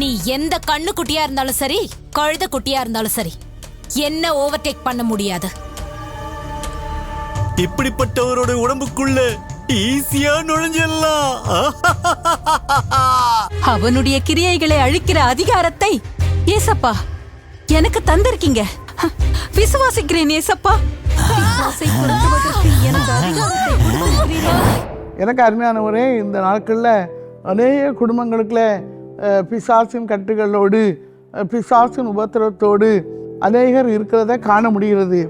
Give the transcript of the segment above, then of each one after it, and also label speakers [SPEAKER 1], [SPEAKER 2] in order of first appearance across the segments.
[SPEAKER 1] நீ எந்த கண்ணு குட்டியா இருந்தாலும் சரி கழுத குட்டியா இருந்தாலும் சரி என்ன ஓவர்டேக் பண்ண முடியாது
[SPEAKER 2] இப்படிப்பட்டவரோட உடம்புக்குள்ள ஈஸியா நுழைஞ்சிடலாம்
[SPEAKER 1] அவனுடைய கிரியைகளை அழிக்கிற அதிகாரத்தை ஏசப்பா எனக்கு தந்திருக்கீங்க விசுவாசிக்கிறேன் ஏசப்பா
[SPEAKER 3] எனக்கு அருமையானவரே இந்த நாட்கள்ல அநேக குடும்பங்களுக்குள்ள பிசாசின் கட்டுகளோடு பிசாசின் உபத்திரத்தோடு அநேகர் இருக்கிறத காண முடிகிறது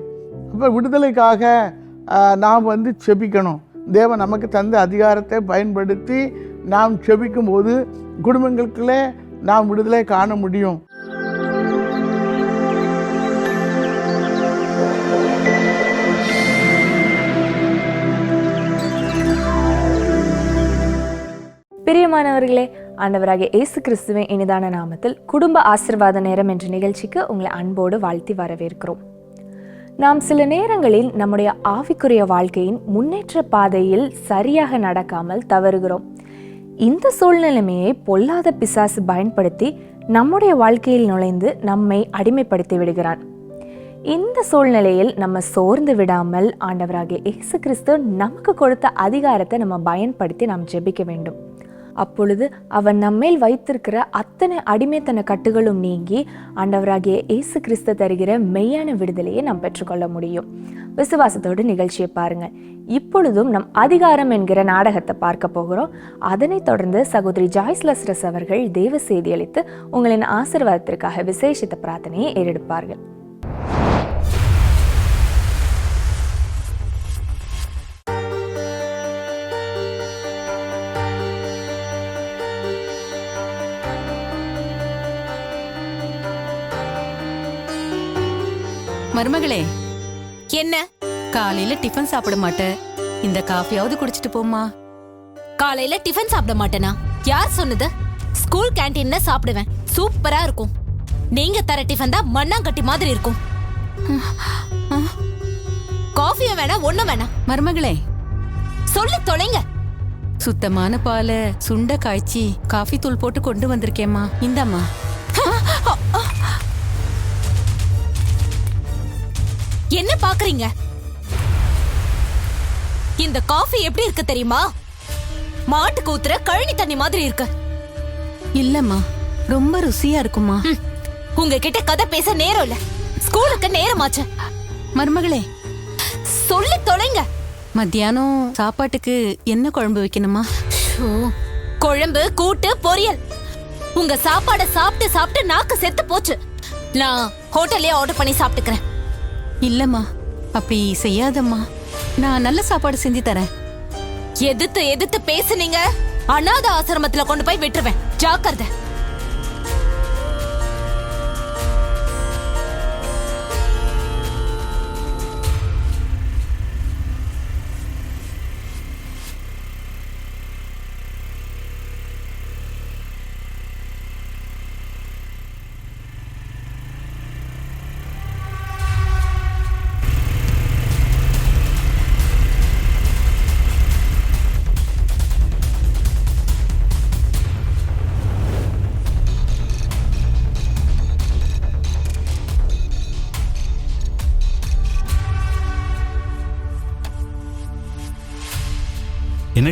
[SPEAKER 3] அப்போ விடுதலைக்காக நாம் வந்து செபிக்கணும் தேவன் நமக்கு தந்த அதிகாரத்தை பயன்படுத்தி நாம் செபிக்கும் போது குடும்பங்களுக்குள்ளே நாம் விடுதலை காண முடியும்
[SPEAKER 4] பிரியமானவர்களே ஆண்டவராக இயேசு கிறிஸ்துவின் இனிதான நாமத்தில் குடும்ப ஆசிர்வாத நேரம் என்ற நிகழ்ச்சிக்கு உங்களை அன்போடு வாழ்த்தி வரவேற்கிறோம் நாம் சில நேரங்களில் நம்முடைய ஆவிக்குரிய வாழ்க்கையின் முன்னேற்ற பாதையில் சரியாக நடக்காமல் தவறுகிறோம் இந்த சூழ்நிலைமையை பொல்லாத பிசாசு பயன்படுத்தி நம்முடைய வாழ்க்கையில் நுழைந்து நம்மை அடிமைப்படுத்தி விடுகிறான் இந்த சூழ்நிலையில் நம்ம சோர்ந்து விடாமல் ஆண்டவராகிய இயேசு கிறிஸ்து நமக்கு கொடுத்த அதிகாரத்தை நம்ம பயன்படுத்தி நாம் ஜெபிக்க வேண்டும் அப்பொழுது அவன் நம்மேல் வைத்திருக்கிற அத்தனை அடிமைத்தன கட்டுகளும் நீங்கி ஆண்டவராகிய இயேசு கிறிஸ்து தருகிற மெய்யான விடுதலையை நாம் பெற்றுக்கொள்ள முடியும் விசுவாசத்தோடு நிகழ்ச்சியை பாருங்கள் இப்பொழுதும் நம் அதிகாரம் என்கிற நாடகத்தை பார்க்க போகிறோம் அதனைத் தொடர்ந்து சகோதரி ஜாய்ஸ் லஸ்ரஸ் அவர்கள் தேவ செய்தி அளித்து உங்களின் ஆசிர்வாதத்திற்காக விசேஷித்த பிரார்த்தனையை ஏறெடுப்பார்கள்
[SPEAKER 5] மருமகளே என்ன காலையில டிஃபன் சாப்பிட மாட்டேன் இந்த காஃபியாவது குடிச்சிட்டு போமா
[SPEAKER 1] காலையில டிஃபன் சாப்பிட மாட்டேனா யார் சொன்னது ஸ்கூல் கேன்டீன்ல சாப்பிடுவேன் சூப்பரா இருக்கும் நீங்க தர டிஃபன் தான் மண்ணாங்கட்டி மாதிரி இருக்கும் காஃபியும் வேணாம் ஒண்ணும் வேணாம் மருமகளே சொல்லி தொலைங்க
[SPEAKER 5] சுத்தமான பால சுண்ட காய்ச்சி காஃபி தூள் போட்டு கொண்டு வந்திருக்கேம்மா இந்தாம்மா
[SPEAKER 1] என்ன பாக்குறீங்க இந்த காஃபி எப்படி இருக்கு தெரியுமா மாட்டு கூத்துற கழனி தண்ணி மாதிரி இருக்கு
[SPEAKER 5] இல்லம்மா ரொம்ப ருசியா இருக்குமா
[SPEAKER 1] உங்ககிட்ட கதை பேச நேரம் இல்ல ஸ்கூலுக்கு நேரமாச்சு மருமகளே சொல்லி தொலைங்க
[SPEAKER 5] மத்தியானம் சாப்பாட்டுக்கு என்ன குழம்பு வைக்கணுமா
[SPEAKER 1] குழம்பு கூட்டு பொரியல் உங்க சாப்பாடை சாப்பிட்டு சாப்பிட்டு நாக்கு செத்து போச்சு நான் ஹோட்டல்லே ஆர்டர் பண்ணி சாப்பிட்டுக்கிறேன்
[SPEAKER 5] இல்லம்மா அப்படி செய்யாதம்மா நான் நல்ல சாப்பாடு செஞ்சு தரேன்
[SPEAKER 1] எதிர்த்து எதிர்த்து பேசுனீங்க அநாத ஆசிரமத்துல கொண்டு போய் விட்டுருவேன் ஜாக்கிரதை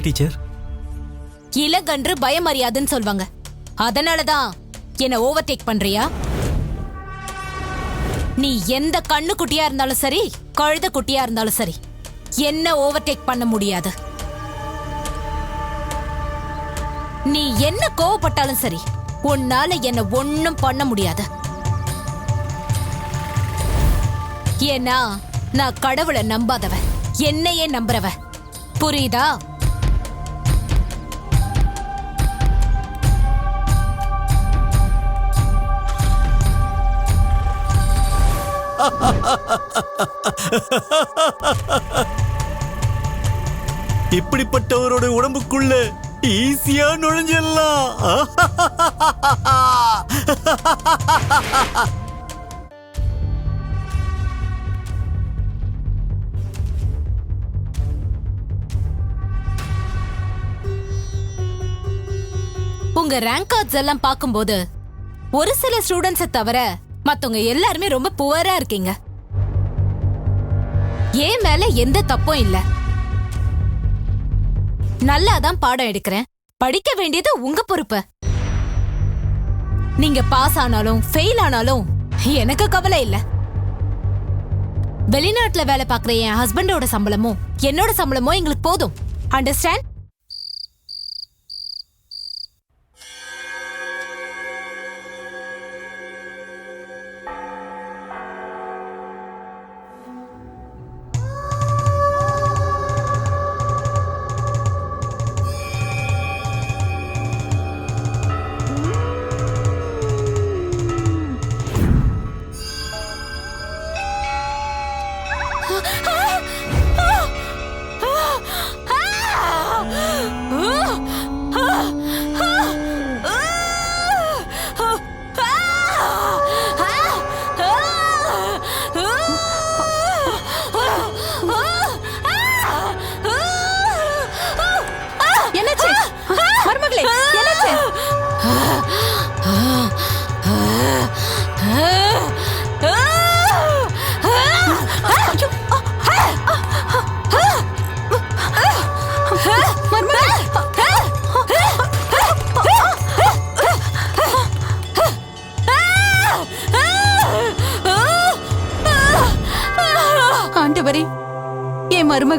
[SPEAKER 1] டீச்சர் இலகன்று பயம் அறியாதுன்னு சொல்வாங்க தான் என்ன ஓவர்டேக் பண்றியா நீ எந்த கண்ணு குட்டியா இருந்தாலும் சரி கழுத குட்டியா இருந்தாலும் சரி என்ன ஓவர்டேக் பண்ண முடியாது நீ என்ன கோவப்பட்டாலும் சரி உன்னால என்ன ஒன்னும் பண்ண முடியாது ஏன்னா நான் கடவுளை நம்பாதவன் என்னையே நம்புறவன் புரியுதா
[SPEAKER 2] இப்படிப்பட்டவரோட உடம்புக்குள்ள ஈஸியா நுழைஞ்சிடலாம்
[SPEAKER 1] உங்க ரேங்க் கார்ட்ஸ் எல்லாம் பார்க்கும்போது ஒரு சில ஸ்டூடெண்ட்ஸை தவிர மத்தவங்க எல்லாருமே ரொம்ப புவரா இருக்கீங்க ஏன் மேல எந்த தப்பும் இல்ல நல்லாதான் பாடம் எடுக்கிறேன் படிக்க வேண்டியது உங்க பொறுப்பு நீங்க பாஸ் ஆனாலும் ஃபெயில் ஆனாலும் எனக்கு கவலை இல்ல வெளிநாட்டுல வேலை பாக்குற என் ஹஸ்பண்டோட சம்பளமும் என்னோட சம்பளமோ எங்களுக்கு போதும் அண்டர்ஸ்டாண்ட்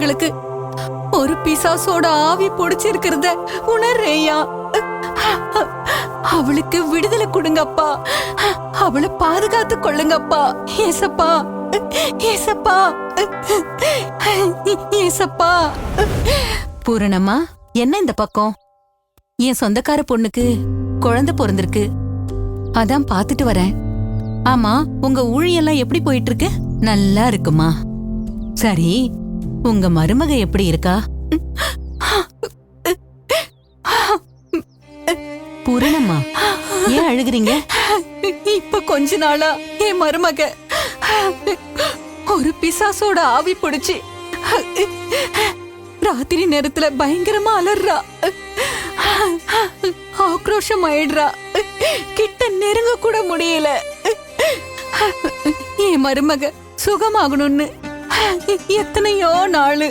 [SPEAKER 6] அவர்களுக்கு ஒரு பிசாசோட ஆவி பொடிச்சிருக்கிறத உணர்றேயா அவளுக்கு விடுதலை கொடுங்கப்பா அவளை பாதுகாத்து கொள்ளுங்கப்பா ஏசப்பா ஏசப்பா ஏசப்பா
[SPEAKER 7] பூரணம்மா என்ன இந்த பக்கம் என் சொந்தக்கார பொண்ணுக்கு குழந்தை பிறந்திருக்கு அதான் பாத்துட்டு வரேன் ஆமா உங்க ஊழியெல்லாம் எப்படி போயிட்டு இருக்கு நல்லா இருக்குமா சரி உங்க மருமக எப்படி இருக்கா புரணம்மா ஏன் அழுகுறீங்க
[SPEAKER 6] இப்ப கொஞ்ச நாளா என் மருமக ஒரு பிசாசோட ஆவி பிடிச்சு ராத்திரி நேரத்துல பயங்கரமா அலர்றா ஆக்ரோஷம் ஆயிடுறா கிட்ட நெருங்க கூட முடியல என் மருமக சுகமாகணும்னு எத்தனையோ நாள்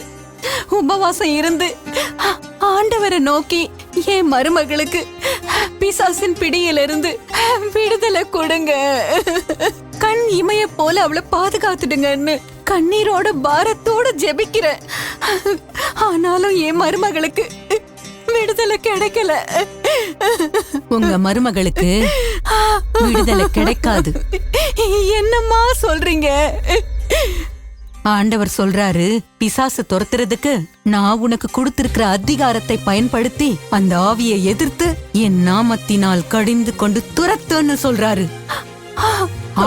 [SPEAKER 6] உபவாசம் இருந்து ஆண்டவரை நோக்கி என் மருமகளுக்கு பிசாசின் பிடியிலிருந்து விடுதலை கொடுங்க கண் இமைய போல அவளை பாதுகாத்துடுங்கன்னு கண்ணீரோட பாரத்தோட ஜெபிக்கிற ஆனாலும் என் மருமகளுக்கு விடுதலை கிடைக்கல
[SPEAKER 7] உங்க மருமகளுக்கு விடுதலை கிடைக்காது
[SPEAKER 6] என்னம்மா சொல்றீங்க
[SPEAKER 7] ஆண்டவர் சொல்றாரு பிசாசு துரத்துறதுக்கு நான் உனக்கு கொடுத்திருக்கிற அதிகாரத்தை பயன்படுத்தி அந்த ஆவியை எதிர்த்து என் நாமத்தினால் கடிந்து கொண்டு துரத்துன்னு சொல்றாரு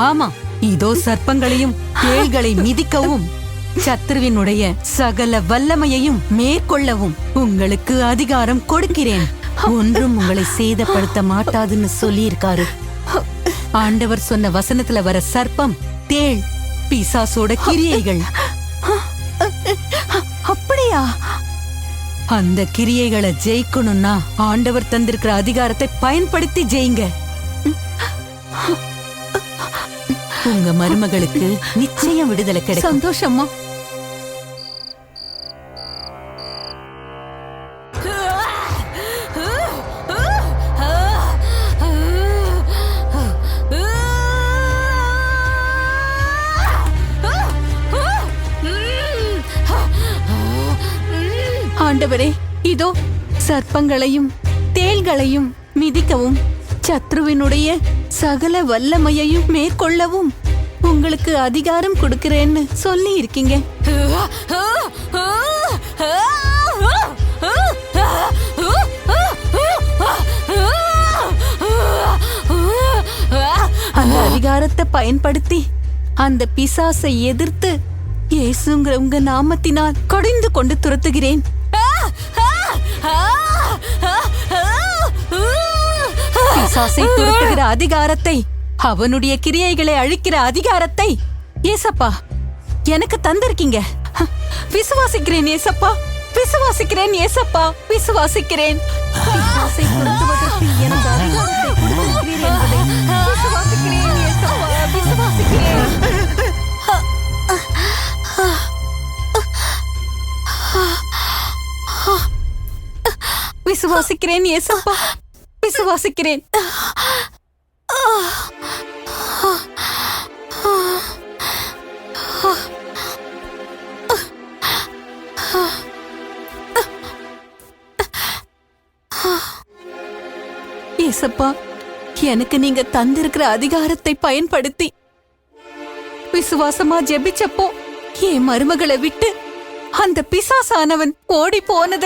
[SPEAKER 7] ஆமா இதோ சர்ப்பங்களையும் கேள்களை மிதிக்கவும் சத்ருவினுடைய சகல வல்லமையையும் மேற்கொள்ளவும் உங்களுக்கு அதிகாரம் கொடுக்கிறேன் ஒன்றும் உங்களை சேதப்படுத்த மாட்டாதுன்னு சொல்லியிருக்காரு ஆண்டவர் சொன்ன வசனத்துல வர சர்ப்பம் தேள் பிசாசோட கிரியைகள் அப்படியா அந்த கிரியைகளை ஜெயிக்கணும்னா ஆண்டவர் தந்திருக்கிற அதிகாரத்தை பயன்படுத்தி ஜெயிங்க உங்க மருமகளுக்கு நிச்சயம் விடுதலை
[SPEAKER 6] கிடைக்கும் சந்தோஷமா ஆண்டவரே இதோ சர்ப்பங்களையும் தேள்களையும் மிதிக்கவும் சத்ருவினுடைய சகல வல்லமையையும் மேற்கொள்ளவும் உங்களுக்கு அதிகாரம் கொடுக்கிறேன்னு சொல்லி இருக்கீங்க அந்த அதிகாரத்தை பயன்படுத்தி அந்த பிசாசை எதிர்த்து இயேசுங்கிற உங்க நாமத்தினால் கடிந்து கொண்டு துரத்துகிறேன்
[SPEAKER 1] பிசாசை துரத்துகிற அதிகாரத்தை அவனுடைய கிரியைகளை அழிக்கிற அதிகாரத்தை ஏசப்பா எனக்கு தந்திருக்கீங்க விசுவாசிக்கிறேன் ஏசப்பா விசுவாசிக்கிறேன் ஏசப்பா விசுவாசிக்கிறேன் விசுவாசிக்கிறேன் ஏசப்பா விசுவாசிக்கிறேன் விசுவாசிக்கிறேன் ஏசப்பா விசுவாசிக்கிறேன்
[SPEAKER 6] ஏசப்பா எனக்கு நீங்க தந்திருக்கிற அதிகாரத்தை பயன்படுத்தி விசுவாசமா ஜெபிச்சப்போ என் மருமகளை விட்டு அந்த பிசாசானவன் ஓடி போனத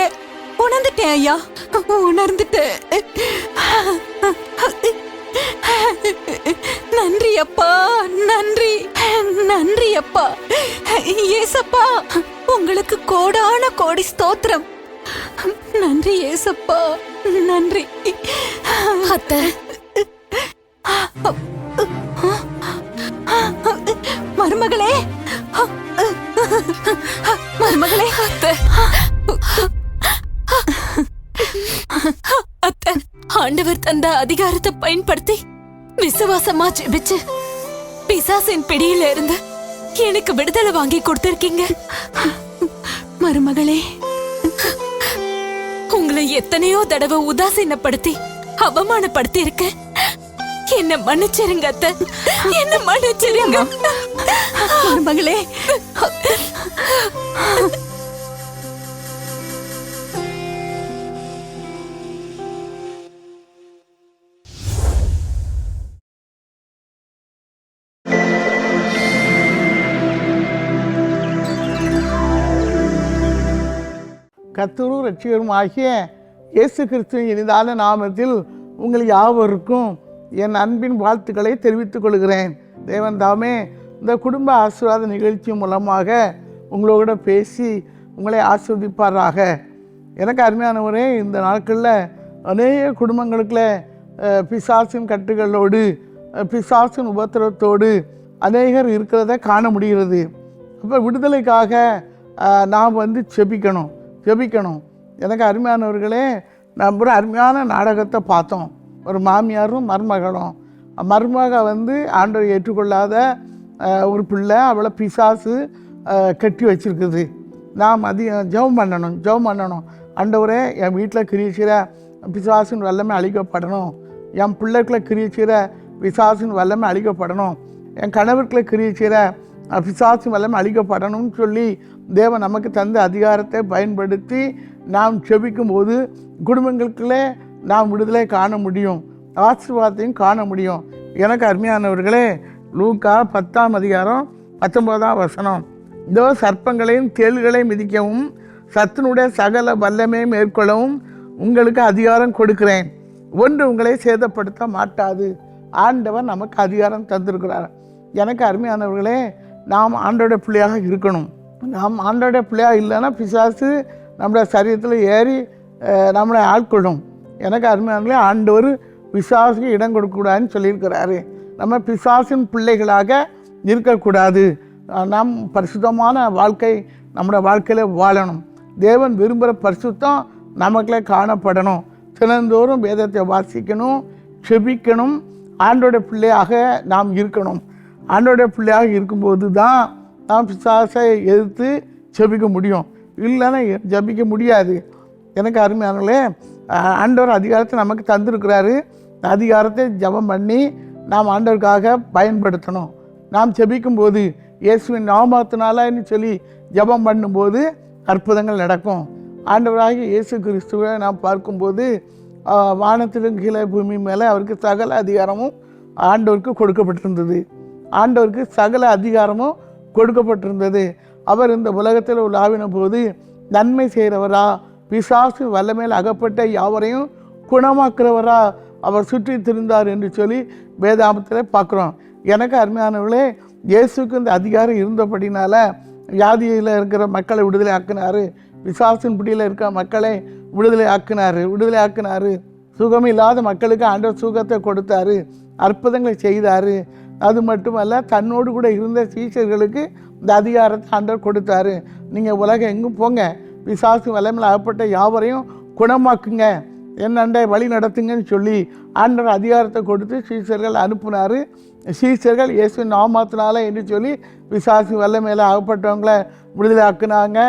[SPEAKER 6] உணர்ந்துட்டேன் ஐயா உணர்ந்துட்டேன் நன்றி அப்பா நன்றி நன்றி அப்பா ஏசப்பா உங்களுக்கு கோடான கோடி ஸ்தோத்திரம் நன்றி ஏசப்பா நன்றி அத்த மருமகளே மருமகளே அத்தை அத்தன் ஆண்டவர் தந்த அதிகாரத்தை பயன்படுத்தி விசுவாசமா ஜெபிச்சு பிசாசின் பிடியில இருந்து எனக்கு விடுதலை வாங்கி கொடுத்திருக்கீங்க மருமகளே உங்களை எத்தனையோ தடவை உதாசீனப்படுத்தி அவமானப்படுத்தி இருக்கேன் என்ன மன்னிச்சிருங்க அத்த என்ன மன்னிச்சிருங்க மருமகளே
[SPEAKER 3] கத்தரும் ரட்சிகரும் ஆகிய இயேசு கிறிஸ்துவின் இனிதான நாமத்தில் உங்கள் யாவருக்கும் என் அன்பின் வாழ்த்துக்களை தெரிவித்துக் கொள்கிறேன் தேவன் தாமே இந்த குடும்ப ஆசீர்வாத நிகழ்ச்சி மூலமாக உங்களோட பேசி உங்களை ஆஸ்வதிப்பாராக எனக்கு அருமையானவரே இந்த நாட்களில் அநேக குடும்பங்களுக்குள்ள பிசாசின் கட்டுகளோடு பிசாசின் உபத்திரத்தோடு அநேகர் இருக்கிறத காண முடிகிறது அப்போ விடுதலைக்காக நாம் வந்து செபிக்கணும் ஜபிக்கணும் எனக்கு அருமையானவர்களே நம்ம அருமையான நாடகத்தை பார்த்தோம் ஒரு மாமியாரும் மருமகளும் மருமக வந்து ஆண்டரை ஏற்றுக்கொள்ளாத ஒரு பிள்ளை அவளை பிசாசு கட்டி வச்சுருக்குது நாம் அதிகம் ஜெபம் பண்ணணும் ஜெபம் பண்ணணும் ஆண்டவரே என் வீட்டில் கிரியச்சிற பிசாசின் வல்லமை அழிக்கப்படணும் என் பிள்ளைக்குள்ளே கிரியச்சிற பிசாசின் வல்லமை அழிக்கப்படணும் என் கணவர்களை கிரியச்சிற பிசாசின் வல்லமை அழிக்கப்படணும்னு சொல்லி தேவன் நமக்கு தந்த அதிகாரத்தை பயன்படுத்தி நாம் செபிக்கும் போது குடும்பங்களுக்குள்ளே நாம் விடுதலை காண முடியும் ஆசீர்வாதத்தையும் காண முடியும் எனக்கு அருமையானவர்களே லூக்கா பத்தாம் அதிகாரம் பத்தொன்பதாம் வசனம் இதோ சர்ப்பங்களையும் தேள்களையும் மிதிக்கவும் சத்துனுடைய சகல வல்லமே மேற்கொள்ளவும் உங்களுக்கு அதிகாரம் கொடுக்கிறேன் ஒன்று உங்களை சேதப்படுத்த மாட்டாது ஆண்டவர் நமக்கு அதிகாரம் தந்திருக்கிறார் எனக்கு அருமையானவர்களே நாம் ஆண்டோட பிள்ளையாக இருக்கணும் நாம் ஆண்டோடைய பிள்ளையாக இல்லைன்னா பிசாசு நம்முடைய சரீரத்தில் ஏறி நம்மளை ஆட்கொள்ளும் எனக்கு அருமையானே ஆண்டவர் பிசாசுக்கு இடம் கொடுக்கக்கூடாதுன்னு சொல்லியிருக்கிறாரு நம்ம பிசாசின் பிள்ளைகளாக இருக்கக்கூடாது நாம் பரிசுத்தமான வாழ்க்கை நம்முடைய வாழ்க்கையில் வாழணும் தேவன் விரும்புகிற பரிசுத்தம் நமக்குள்ளே காணப்படணும் தினந்தோறும் வேதத்தை வாசிக்கணும் செபிக்கணும் ஆண்டோடைய பிள்ளையாக நாம் இருக்கணும் ஆண்டோடைய பிள்ளையாக இருக்கும்போது தான் நாம் பிசாசை எதிர்த்து ஜபிக்க முடியும் இல்லைன்னா ஜபிக்க முடியாது எனக்கு அருமையானே ஆண்டவர் அதிகாரத்தை நமக்கு தந்திருக்கிறாரு அதிகாரத்தை ஜபம் பண்ணி நாம் ஆண்டவருக்காக பயன்படுத்தணும் நாம் ஜபிக்கும் போது இயேசுவின் நாமத்தினாலு சொல்லி ஜபம் பண்ணும்போது அற்புதங்கள் நடக்கும் ஆண்டவராக இயேசு கிறிஸ்துவை நாம் பார்க்கும்போது வானத்திலும் கீழே பூமி மேலே அவருக்கு சகல அதிகாரமும் ஆண்டவருக்கு கொடுக்கப்பட்டிருந்தது ஆண்டவருக்கு சகல அதிகாரமும் கொடுக்கப்பட்டிருந்தது அவர் இந்த உலகத்தில் உலாவின போது நன்மை செய்கிறவரா பிசாசு மேல் அகப்பட்ட யாவரையும் குணமாக்குறவரா அவர் சுற்றி திருந்தார் என்று சொல்லி வேதாமத்தில் பார்க்குறோம் எனக்கு அருமையானவர்களே இயேசுக்கு இந்த அதிகாரம் இருந்தபடினால வியாதியில் இருக்கிற மக்களை விடுதலை ஆக்கினார் விசாசின் பிடியில் இருக்கிற மக்களை விடுதலை ஆக்கினார் விடுதலை ஆக்கினார் சுகம் இல்லாத மக்களுக்கு ஆண்டவர் சுகத்தை கொடுத்தாரு அற்புதங்களை செய்தார் அது மட்டுமல்ல தன்னோடு கூட இருந்த சீசர்களுக்கு இந்த அதிகாரத்தை ஆண்டவர் கொடுத்தாரு நீங்கள் உலகம் எங்கும் போங்க பிசாசு வலைமையில் அகப்பட்ட யாவரையும் குணமாக்குங்க என்னண்டை வழி நடத்துங்கன்னு சொல்லி ஆண்டவர் அதிகாரத்தை கொடுத்து சீசர்கள் அனுப்புனார் சீசர்கள் இயேசு நாமத்தினால என்று சொல்லி விசாசி வல்ல மேலே விடுதலை ஆக்குனாங்க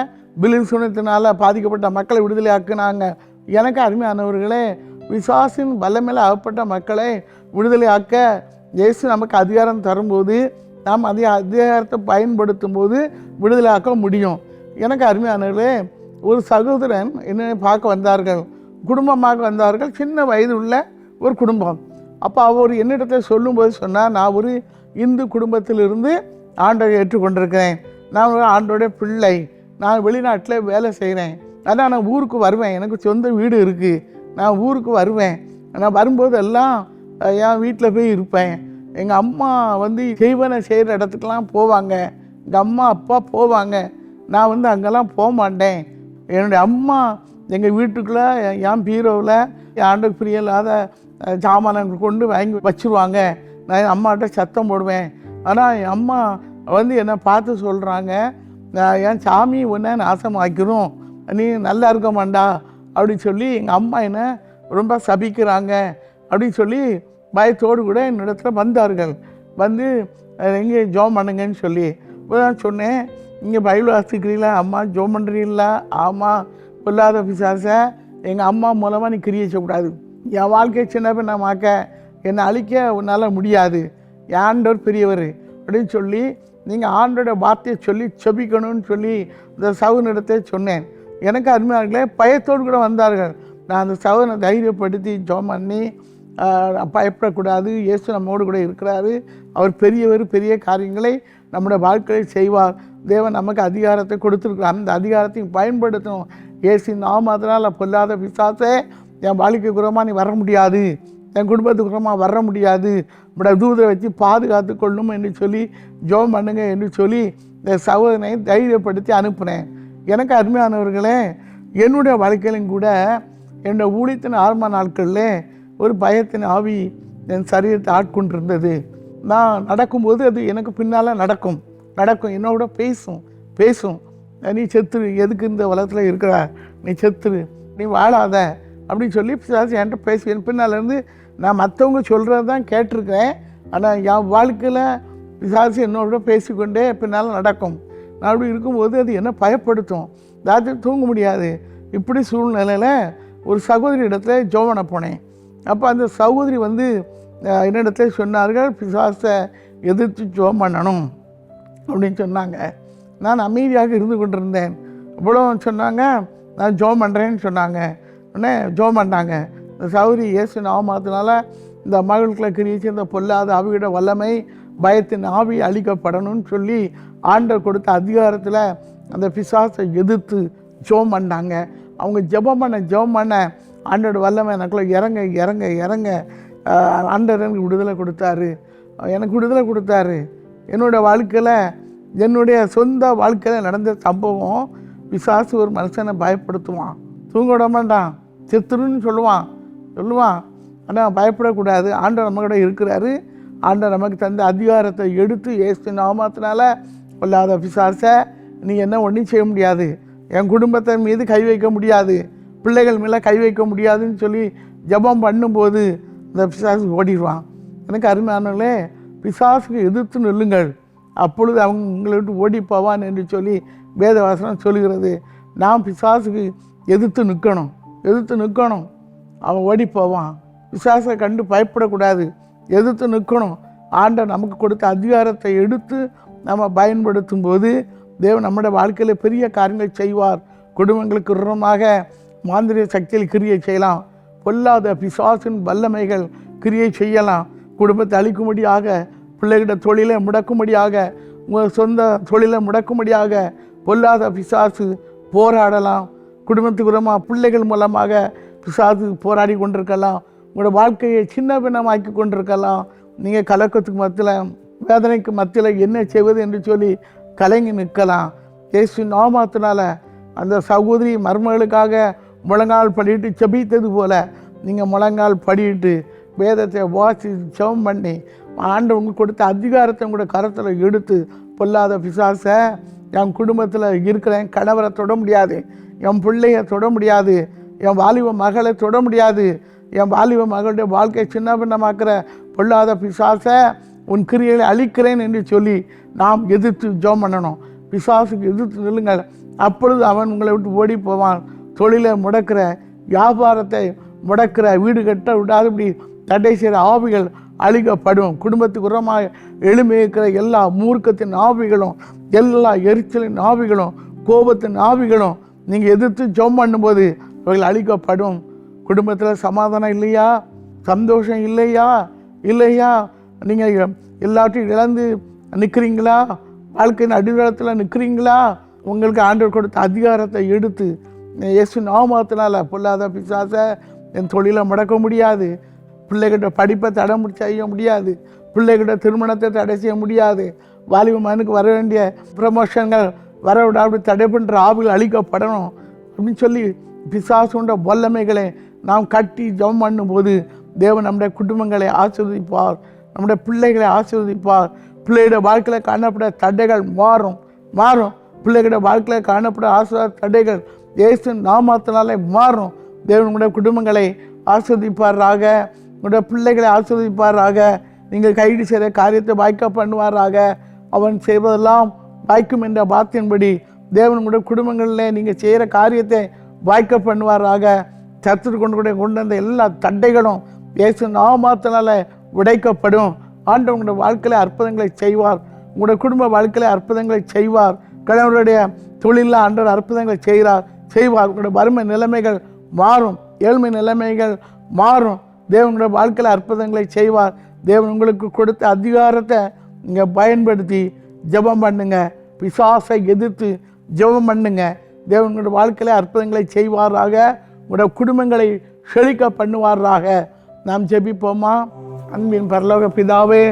[SPEAKER 3] பிலிசுனத்தினால் பாதிக்கப்பட்ட மக்களை விடுதலை ஆக்குனாங்க எனக்கு அருமையானவர்களே விசாசின் வல்ல மேலே அகப்பட்ட மக்களை விடுதலை ஆக்க இயேசு நமக்கு அதிகாரம் தரும்போது நாம் அதிக அதிகாரத்தை பயன்படுத்தும் போது விடுதலாக்க முடியும் எனக்கு அருமையானவர்களே ஒரு சகோதரன் என்னை பார்க்க வந்தார்கள் குடும்பமாக வந்தார்கள் சின்ன வயது உள்ள ஒரு குடும்பம் அப்போ அவர் என்னிடத்தில் சொல்லும்போது சொன்னால் நான் ஒரு இந்து குடும்பத்திலிருந்து ஆண்டோரை ஏற்றுக்கொண்டிருக்கிறேன் நான் ஒரு ஆண்டோடைய பிள்ளை நான் வெளிநாட்டில் வேலை செய்கிறேன் அதான் நான் ஊருக்கு வருவேன் எனக்கு சொந்த வீடு இருக்குது நான் ஊருக்கு வருவேன் நான் வரும்போதெல்லாம் என் வீட்டில் போய் இருப்பேன் எங்கள் அம்மா வந்து செய்வனை செய்கிற இடத்துக்கெலாம் போவாங்க எங்கள் அம்மா அப்பா போவாங்க நான் வந்து அங்கெல்லாம் போக மாட்டேன் என்னுடைய அம்மா எங்கள் வீட்டுக்குள்ளே என் பீரோவில் ஆண்டு இல்லாத சாமானை கொண்டு வாங்கி வச்சுருவாங்க நான் என் அம்மாட்ட சத்தம் போடுவேன் ஆனால் என் அம்மா வந்து என்னை பார்த்து சொல்கிறாங்க என் சாமி உன்னை நாசமாக்கிறோம் நீ நல்லா இருக்க மாண்டா அப்படின்னு சொல்லி எங்கள் அம்மா என்னை ரொம்ப சபிக்கிறாங்க அப்படின்னு சொல்லி பயத்தோடு கூட என்னிடத்துல வந்தார்கள் வந்து எங்கே ஜோம் பண்ணுங்கன்னு சொல்லி நான் சொன்னேன் இங்கே பயில் வாசிக்கிறீங்களா அம்மா ஜோம் பண்ணுறீங்களா ஆமாம் பொல்லாத பிசாச எங்கள் அம்மா மூலமாக நீ கிரியை செய்யக்கூடாது என் வாழ்க்கையை சின்ன பெண்ணமாக்க என்னை அழிக்க உன்னால் முடியாது ஆண்டவர் பெரியவர் அப்படின்னு சொல்லி நீங்கள் ஆண்டோட வார்த்தையை சொல்லி செபிக்கணும்னு சொல்லி இந்த சவுனிடத்தை சொன்னேன் எனக்கு அருமையார்களே பயத்தோடு கூட வந்தார்கள் நான் அந்த சவுனை தைரியப்படுத்தி ஜோம் பண்ணி பயப்படக்கூடாது இயேசு நம்மோடு கூட இருக்கிறாரு அவர் பெரியவர் பெரிய காரியங்களை நம்முடைய வாழ்க்கையில் செய்வார் தேவன் நமக்கு அதிகாரத்தை கொடுத்துருக்கிறார் அந்த அதிகாரத்தையும் பயன்படுத்தும் இயேசு நாமத்தினால் பொல்லாத பிசாசே என் வாழ்க்கை குரமாக நீ வர முடியாது என் குடும்பத்துக்கு குரமாக வர முடியாது நம்மளோட தூதரை வச்சு பாதுகாத்து கொள்ளும் என்று சொல்லி ஜோம் பண்ணுங்க என்று சொல்லி இந்த சகோதரனை தைரியப்படுத்தி அனுப்புனேன் எனக்கு அருமையானவர்களே என்னுடைய வாழ்க்கையிலும் கூட என்னோடய ஊழியத்தின் ஆரம்ப நாட்களில் ஒரு பயத்தின் ஆவி என் சரீரத்தை ஆட்கொண்டிருந்தது நான் நடக்கும்போது அது எனக்கு பின்னால் நடக்கும் நடக்கும் என்னோட பேசும் பேசும் நீ செத்துரு எதுக்கு இந்த உலகத்தில் இருக்கிற நீ செத்துரு நீ வாழாத அப்படின்னு சொல்லி பிசாசு என்கிட்ட பேசு என் பின்னாலேருந்து நான் மற்றவங்க சொல்கிறது தான் கேட்டிருக்கிறேன் ஆனால் என் வாழ்க்கையில் பிசாசு என்னோட பேசிக்கொண்டே பின்னால் நடக்கும் நான் அப்படி இருக்கும்போது அது என்ன பயப்படுத்தும் ராத்திரி தூங்க முடியாது இப்படி சூழ்நிலையில் ஒரு சகோதரி இடத்துல ஜோவனை போனேன் அப்போ அந்த சகோதரி வந்து என்னிடத்தில் சொன்னார்கள் பிசாசை எதிர்த்து ஜோம் பண்ணணும் அப்படின்னு சொன்னாங்க நான் அமைதியாக இருந்து கொண்டிருந்தேன் இவ்வளோ சொன்னாங்க நான் ஜோம் பண்ணுறேன்னு சொன்னாங்க உடனே ஜோம் பண்ணாங்க இந்த சௌரி இயேசு நாமத்தினால இந்த மகளுக்குள்ள கிரியை இந்த பொல்லாத அவையோட வல்லமை பயத்தின் ஆவி அழிக்கப்படணும்னு சொல்லி ஆண்டர் கொடுத்த அதிகாரத்தில் அந்த பிசாசை எதிர்த்து ஜோம் பண்ணாங்க அவங்க ஜெபம் பண்ண ஜெபம் பண்ண ஆண்டோட வல்லமை எனக்குள்ள இறங்க இறங்க இறங்க ஆண்டவர் எனக்கு விடுதலை கொடுத்தாரு எனக்கு விடுதலை கொடுத்தாரு என்னோடய வாழ்க்கையில் என்னுடைய சொந்த வாழ்க்கையில் நடந்த சம்பவம் விசாசு ஒரு மனுஷனை பயப்படுத்துவான் தூங்க விட மாட்டான் செத்துருன்னு சொல்லுவான் சொல்லுவான் ஆனால் பயப்படக்கூடாது ஆண்டர் நம்ம கூட இருக்கிறாரு ஆண்டவர் நமக்கு தந்த அதிகாரத்தை எடுத்து ஏசு நாமத்தினால கொள்ளாத விசாசை நீ என்ன ஒன்றும் செய்ய முடியாது என் குடும்பத்தின் மீது கை வைக்க முடியாது பிள்ளைகள் மேலே கை வைக்க முடியாதுன்னு சொல்லி ஜபம் பண்ணும்போது இந்த பிசாசு ஓடிடுவான் எனக்கு அருமையானவர்களே பிசாசுக்கு எதிர்த்து நில்லுங்கள் அப்பொழுது அவங்க உங்களை விட்டு ஓடி போவான் என்று சொல்லி வேதவாசனம் சொல்கிறது நாம் பிசாசுக்கு எதிர்த்து நிற்கணும் எதிர்த்து நிற்கணும் அவன் ஓடி போவான் பிசாசை கண்டு பயப்படக்கூடாது எதிர்த்து நிற்கணும் ஆண்டை நமக்கு கொடுத்த அதிகாரத்தை எடுத்து நம்ம பயன்படுத்தும் போது தேவன் நம்முடைய வாழ்க்கையில் பெரிய காரியங்கள் செய்வார் குடும்பங்களுக்கு ருணமாக மாந்திரிய சக்தியில் கிரியை செய்யலாம் பொல்லாத பிசாசின் வல்லமைகள் கிரியை செய்யலாம் குடும்பத்தை அழிக்கும்படியாக பிள்ளைகிட்ட தொழிலை முடக்கும்படியாக உங்கள் சொந்த தொழிலை முடக்கும்படியாக பொல்லாத பிசாசு போராடலாம் குடும்பத்துக்கு மூலமாக பிள்ளைகள் மூலமாக பிசாசு போராடி கொண்டிருக்கலாம் உங்களோட வாழ்க்கையை சின்ன பின்னமாக்கி கொண்டிருக்கலாம் நீங்கள் கலக்கத்துக்கு மத்தியில் வேதனைக்கு மத்தியில் என்ன செய்வது என்று சொல்லி கலங்கி நிற்கலாம் ஏசு நாமத்தினால அந்த சகோதரி மர்மங்களுக்காக முழங்கால் படிட்டு செபித்தது போல் நீங்கள் முழங்கால் படிட்டு வேதத்தை வாசி ஜெபம் பண்ணி ஆண்டவங்க கொடுத்த அதிகாரத்தை கூட கரத்தில் எடுத்து பொல்லாத பிசாசை என் குடும்பத்தில் இருக்கிறேன் என் கணவரை தொட முடியாது என் பிள்ளைய தொட முடியாது என் வாலிப மகளை தொட முடியாது என் வாலிப மகளுடைய வாழ்க்கையை சின்ன பின்னமாக்கிற பொல்லாத பிசாசை உன் கிரியை அழிக்கிறேன் என்று சொல்லி நாம் எதிர்த்து ஜோம் பண்ணணும் பிசாசுக்கு எதிர்த்து நில்லுங்கள் அப்பொழுது அவன் உங்களை விட்டு ஓடி போவான் தொழிலை முடக்கிற வியாபாரத்தை முடக்கிற வீடு கட்ட விடாதபடி தடை செய்கிற ஆவிகள் அழிக்கப்படும் குடும்பத்துக்கு உரமாக எளிமையிருக்கிற எல்லா மூர்க்கத்தின் ஆவிகளும் எல்லா எரிச்சலின் ஆவிகளும் கோபத்தின் ஆவிகளும் நீங்கள் எதிர்த்து ஜோம் பண்ணும்போது இவர்கள் அழிக்கப்படும் குடும்பத்தில் சமாதானம் இல்லையா சந்தோஷம் இல்லையா இல்லையா நீங்கள் எல்லாத்தையும் இழந்து நிற்கிறீங்களா வாழ்க்கையின் அடித்தளத்தில் நிற்கிறீங்களா உங்களுக்கு ஆண்டவர் கொடுத்த அதிகாரத்தை எடுத்து இயேசு நாமத்தினால் பொல்லாத பிசாசை என் தொழிலை முடக்க முடியாது பிள்ளைகிட்ட படிப்பை தடை செய்ய முடியாது பிள்ளைகிட்ட திருமணத்தை தடை செய்ய முடியாது வாலிப மனுக்கு வர வேண்டிய ப்ரமோஷன்கள் வர விடாமல் தடை பண்ணுற ஆவுகள் அழிக்கப்படணும் அப்படின்னு சொல்லி பிசாசுண்ட வல்லமைகளை நாம் கட்டி ஜம் பண்ணும்போது தேவன் நம்முடைய குடும்பங்களை ஆசிர்வதிப்பார் நம்முடைய பிள்ளைகளை ஆசிர்வதிப்பார் பிள்ளையோட வாழ்க்கையில் காணப்பட தடைகள் மாறும் மாறும் பிள்ளைகளோட வாழ்க்கையில் காணப்பட ஆசிரியர் தடைகள் இயேசு நாமத்தினாலே மாறும் தேவன் உங்களுடைய குடும்பங்களை ஆஸ்வதிப்பாராக உங்களுடைய பிள்ளைகளை ஆஸ்வதிப்பாராக நீங்கள் கைது செய்த காரியத்தை வாய்க்க பண்ணுவாராக அவன் செய்வதெல்லாம் வாய்க்கும் என்ற பாத்தியின்படி தேவன் உடைய குடும்பங்களில் நீங்கள் செய்கிற காரியத்தை வாய்க்க பண்ணுவாராக சத்துரு கொண்டு கூட கொண்டு வந்த எல்லா தண்டைகளும் இயேசு நாமத்தினால உடைக்கப்படும் ஆண்டு உங்களுடைய வாழ்க்கையில் அற்புதங்களை செய்வார் உங்களுடைய குடும்ப வாழ்க்கையில் அற்புதங்களை செய்வார் கணவருடைய தொழிலில் ஆண்டவர் அற்புதங்களை செய்கிறார் செய்வார் உங்களுடைய வறுமை நிலைமைகள் மாறும் ஏழ்மை நிலைமைகள் மாறும் தேவனுடைய வாழ்க்கையில் அற்புதங்களை செய்வார் தேவன் உங்களுக்கு கொடுத்த அதிகாரத்தை நீங்கள் பயன்படுத்தி ஜபம் பண்ணுங்க பிசாசை எதிர்த்து ஜபம் பண்ணுங்க தேவனுடைய வாழ்க்கையில் அற்புதங்களை செய்வாராக உங்களுடைய குடும்பங்களை செழிக்க பண்ணுவாராக நாம் ஜெபிப்போமா அன்பின் பரலோக பிதாவே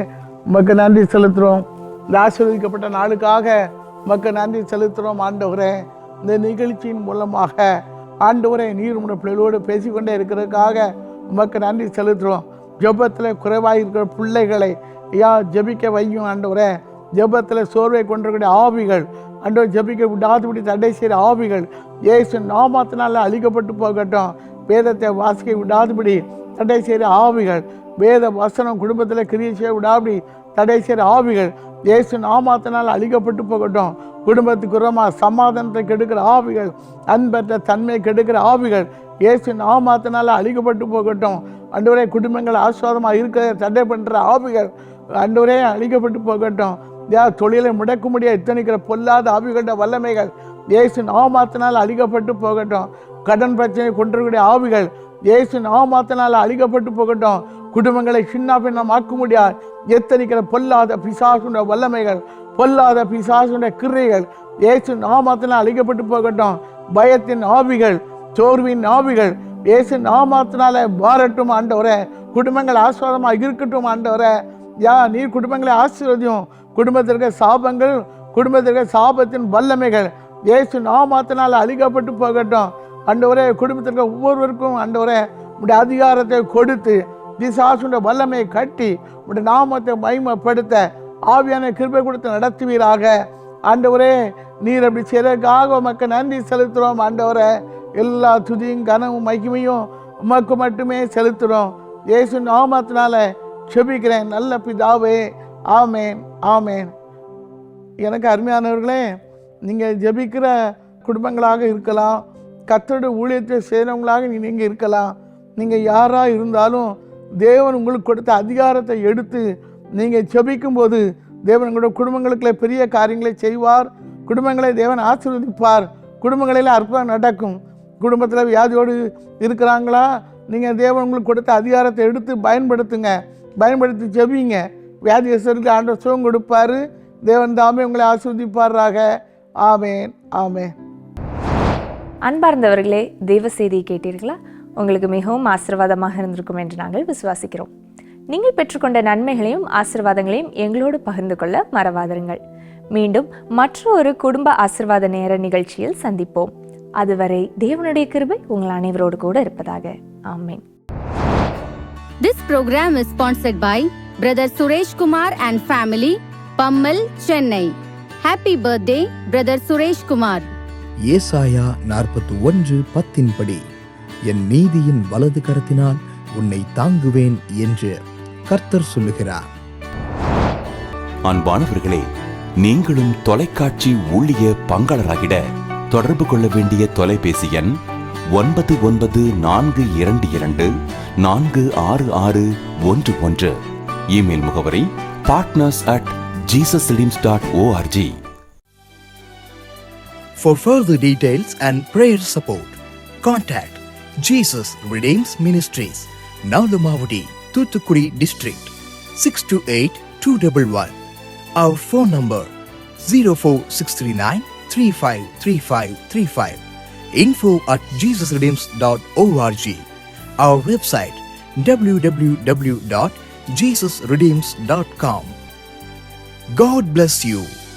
[SPEAKER 3] உமக்கு நன்றி செலுத்துகிறோம் இந்த ஆசீர்வதிக்கப்பட்ட நாளுக்காக உமக்கு நன்றி செலுத்துகிறோம் ஆண்டவரே இந்த நிகழ்ச்சியின் மூலமாக ஆண்டவரை நீர் உடைய பிள்ளைகளோடு பேசிக்கொண்டே இருக்கிறதுக்காக உமக்கு நன்றி செலுத்துகிறோம் ஜெபத்தில் குறைவாக இருக்கிற பிள்ளைகளை ஐயா ஜெபிக்க வையும் ஆண்டவரே ஜெபத்தில் சோர்வை கொண்டிருக்கிற ஆவிகள் அன்றோ ஜபிக்க விடாதுபடி தடை செய்கிற ஆவிகள் ஏசு நாமத்தினால் அழிக்கப்பட்டு போகட்டும் வேதத்தை வாசிக்க விடாதுபடி தடை செய்கிற ஆவிகள் வேத வசனம் குடும்பத்தில் கிரியை செய்ய விடாபடி தடை செய்கிற ஆவிகள் இயேசு நாமத்தினால் அழிக்கப்பட்டு போகட்டும் குடும்பத்துக்கு உரமாக சமாதானத்தை கெடுக்கிற ஆவிகள் அன்பற்ற தன்மையை கெடுக்கிற ஆவிகள் இயேசு நாமத்தினால் அழிக்கப்பட்டு போகட்டும் அன்றுவரே குடும்பங்கள் ஆஸ்வாதமாக இருக்க தடை பண்ணுற ஆவிகள் அன்றுவரே அழிக்கப்பட்டு போகட்டும் யார் தொழிலை முடக்க முடியாது இத்தனைக்கிற பொல்லாத ஆவிகளோட வல்லமைகள் இயேசு நாமத்தினால் அழிக்கப்பட்டு போகட்டும் கடன் பிரச்சனை கொண்டிருக்கக்கூடிய ஆவிகள் இயேசு நாமத்தினால் அழிக்கப்பட்டு போகட்டும் குடும்பங்களை சின்ன பின்னமாக்க முடியாது எத்தனைக்கிற பொல்லாத பிசாசுன்ற வல்லமைகள் பொல்லாத பிசாசுடைய கிரைகள் இயேசு நாமத்தினால் அழிக்கப்பட்டு போகட்டும் பயத்தின் ஆவிகள் சோர்வின் ஆவிகள் இயேசு நாமத்தினால பாரட்டும் ஆண்டவரே குடும்பங்கள் ஆஸ்வாதமாக இருக்கட்டும் ஆண்டவரே யா நீ குடும்பங்களை ஆசீர்வதியும் குடும்பத்திற்கு சாபங்கள் குடும்பத்திற்கு சாபத்தின் வல்லமைகள் இயேசு நாமத்தினால் அழிக்கப்பட்டு போகட்டும் அண்டவரே குடும்பத்திற்கு ஒவ்வொருவருக்கும் அண்டவரே உடைய அதிகாரத்தை கொடுத்து பிசாசுடைய வல்லமையை கட்டி உடைய நாமத்தை மைமப்படுத்த ஆவியான கிருபை கொடுத்து நடத்துவீராக ஆண்டவரே நீர் அப்படி செய்யறதுக்காக உமக்கு நன்றி செலுத்துகிறோம் ஆண்டவரை எல்லா துதியும் கனமும் மகிமையும் உமக்கு மட்டுமே செலுத்துகிறோம் இயேசு நாமத்தினால செபிக்கிறேன் நல்ல பிதாவே ஆமேன் ஆமேன் எனக்கு அருமையானவர்களே நீங்கள் ஜெபிக்கிற குடும்பங்களாக இருக்கலாம் கத்தோட ஊழியத்தை செய்கிறவங்களாக நீங்கள் இருக்கலாம் நீங்கள் யாராக இருந்தாலும் தேவன் உங்களுக்கு கொடுத்த அதிகாரத்தை எடுத்து நீங்கள் செபிக்கும் போது தேவன் கூட குடும்பங்களுக்குள்ள பெரிய காரியங்களை செய்வார் குடும்பங்களை தேவன் ஆசீர்வதிப்பார் குடும்பங்களில் அற்புதம் நடக்கும் குடும்பத்தில் வியாதியோடு இருக்கிறாங்களா நீங்கள் தேவன் உங்களுக்கு கொடுத்த அதிகாரத்தை எடுத்து பயன்படுத்துங்க பயன்படுத்தி செவிங்க சொல்லி ஆண்டவர் சுகம் கொடுப்பார் தேவன் தாமே உங்களை ஆசீர்வதிப்பாராக ஆமேன் ஆமே
[SPEAKER 4] அன்பார்ந்தவர்களே தெய்வ செய்தியை கேட்டீர்களா உங்களுக்கு மிகவும் ஆசீர்வாதமாக இருந்திருக்கும் என்று நாங்கள் விசுவாசிக்கிறோம் நீங்கள் பெற்றுக்கொண்ட நன்மைகளையும் ஆசிர்வாதங்களையும் எங்களோடு பகிர்ந்து கொள்ள மறவாதருங்கள் மீண்டும் மற்றொரு குடும்ப ஆசிர்வாத நேர நிகழ்ச்சியில் சந்திப்போம் அதுவரை தேவனுடைய கிருபை உங்கள் அனைவரோடு கூட இருப்பதாக amen
[SPEAKER 8] this programme is sponsored by brother Sureshkumar and family Pammal Chennai happy birthday brother Sureshkumar
[SPEAKER 9] ஏசாயா நாற்பத்தி ஒன்று பத்தின்படி என் நீதியின் வலது கரத்தினால் உன்னை தாங்குவேன் என்று கர்த்தர் சொல்லுகிறார்
[SPEAKER 10] அன்பானவர்களே நீங்களும் தொலைக்காட்சி ஊழிய பங்காளராகிட தொடர்பு கொள்ள வேண்டிய தொலைபேசி எண் ஒன்பது ஒன்பது நான்கு இரண்டு இரண்டு நான்கு ஆறு ஆறு ஒன்று ஒன்று இமெயில் முகவரி partners at Jesus dot O R G
[SPEAKER 11] for further details and prayer support contact Jesus redeems ministries Nalumavadi Tutukuri district 628211 our phone number 0463935353535 info at jesusredeems.org our website www.jesusredeems.com god bless you